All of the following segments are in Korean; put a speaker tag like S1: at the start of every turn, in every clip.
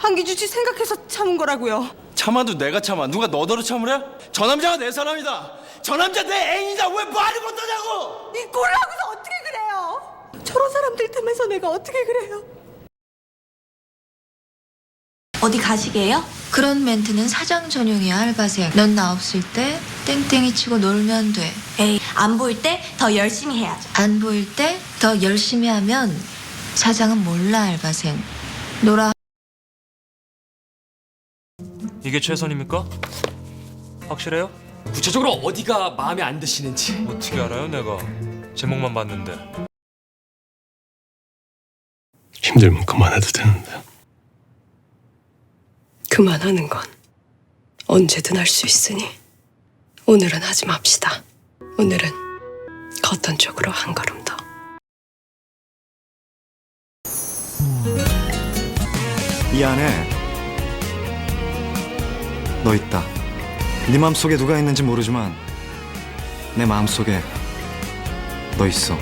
S1: 한기주 씨 생각해서 참은 거라고요.
S2: 참아도 내가 참아 누가 너더러 참으래? 저 남자가 내 사람이다 저 남자 내 애인이다 왜 말을 못하냐고
S1: 이 꼴을 하고서 어떻게 그래요? 저런 사람들 틈에서 내가 어떻게 그래요?
S3: 어디 가시게요?
S4: 그런 멘트는 사장 전용이야 알바생 넌 나 없을 때 땡땡이 치고 놀면 돼안
S3: 에이, 안 보일 때 더 열심히 해야죠.
S4: 보일 때 더 열심히 하면 사장은 몰라 알바생 놀아
S5: 이게 최선입니까? 확실해요?
S6: 구체적으로 어디가 마음에 안 드시는지
S5: 어떻게 알아요 내가 제목만 봤는데
S7: 힘들면 그만해도 되는데
S8: 그만하는 건 언제든 할 수 있으니 오늘은 하지 맙시다. 오늘은 걷던 쪽으로 한 걸음 더.
S9: 이 안에 너 있다. 네 마음속에 누가 있는지 모르지만 내 마음속에 너 있어.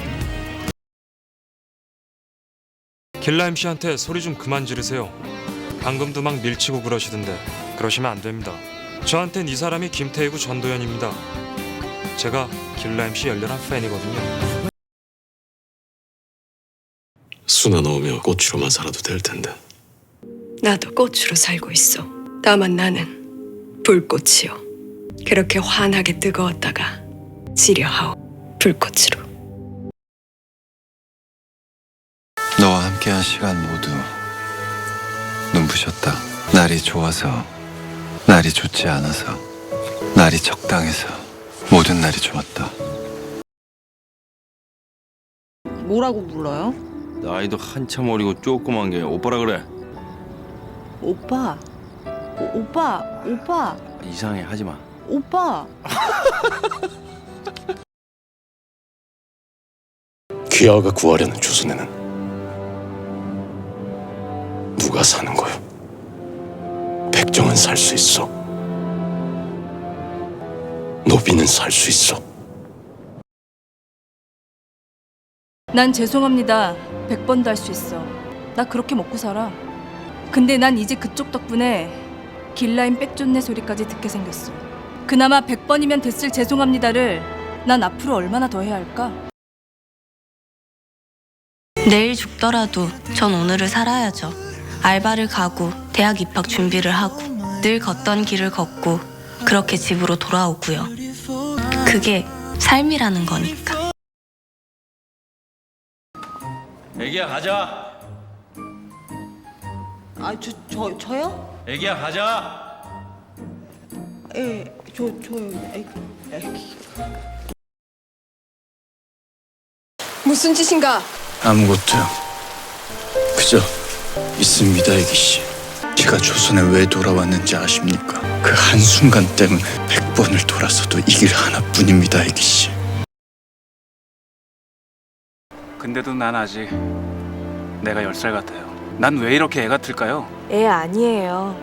S5: 길라 MC한테 소리 좀 그만 지르세요 방금도 막 밀치고 그러시던데 그러시면 안 됩니다 저한텐 이 사람이 김태희구 전도연입니다 제가 길라 MC 열렬한 팬이거든요
S7: 수나 넣으며 꽃으로만 살아도 될 텐데
S8: 나도 꽃으로 살고 있어. 다만 나는 불꽃이요. 그렇게 환하게 뜨거웠다가 지려하오 불꽃으로.
S10: 너와 함께한 시간 모두 눈부셨다. 날이 좋아서, 날이 좋지 않아서, 날이 적당해서 모든 날이 좋았다.
S1: 뭐라고 불러요?
S2: 나이도 한참 어리고 조그만 게 오빠라 그래
S1: 오빠. 오, 오빠. 오빠.
S2: 이상해 하지 마
S1: 오빠.
S7: 귀하가 구하려는 조선에는 누가 사는 거요? 백정은 살 수 있어 노비는 살 수 있어
S11: 난 죄송합니다. 100번도 할 수 있어. 나 그렇게 먹고 살아. 근데 난 이제 그쪽 덕분에 길라임 빽존네 소리까지 듣게 생겼어. 그나마 100번이면 됐을 죄송합니다를 난 앞으로 얼마나 더 해야 할까?
S3: 내일 죽더라도 전 오늘을 살아야죠. 알바를 가고 대학 입학 준비를 하고 늘 걷던 길을 걷고 그렇게 집으로 돌아오고요. 그게 삶이라는 거니까.
S2: 애기야 가자
S1: 아, 저, 저, 저요?
S2: 애기야 가자
S1: 예, 저, 저요. 애, 애기.
S8: 무슨 짓인가?
S7: 아무것도요 그저 있습니다 애기 씨 제가 조선에 왜 돌아왔는지 아십니까? 그 한순간 때문에 백 번을 돌아서도 이 길 하나뿐입니다 애기 씨
S12: 근데도 난 아직 내가 열 살 같아요. 난 왜 이렇게 애 같을까요?
S11: 애 아니에요.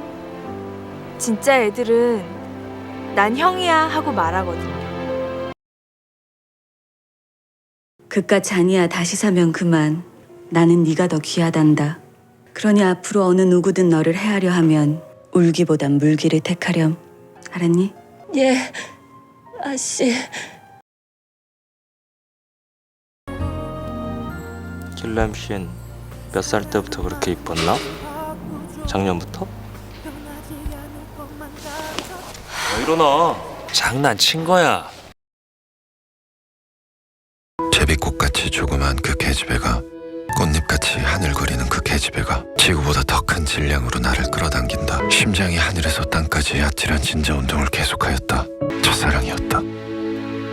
S11: 진짜 애들은 난 형이야 하고 말하거든요.
S4: 그깟 잔이야 다시 사면 그만 나는 네가 더 귀하단다 그러니 앞으로 어느 누구든 너를 헤아려 하면 울기보단 물기를 택하렴 알았니?
S8: 예, 아씨.
S5: 길라 MC는 몇 살 때부터 그렇게 이뻤나? 작년부터? 왜 이러나 장난친 거야
S10: 제비꽃같이 조그만 그 계집애가 꽃잎같이 하늘거리는 그 계집애가 지구보다 더 큰 질량으로 나를 끌어당긴다. 심장이 하늘에서 땅까지 아찔한 진자 운동을 계속하였다. 첫사랑이었다.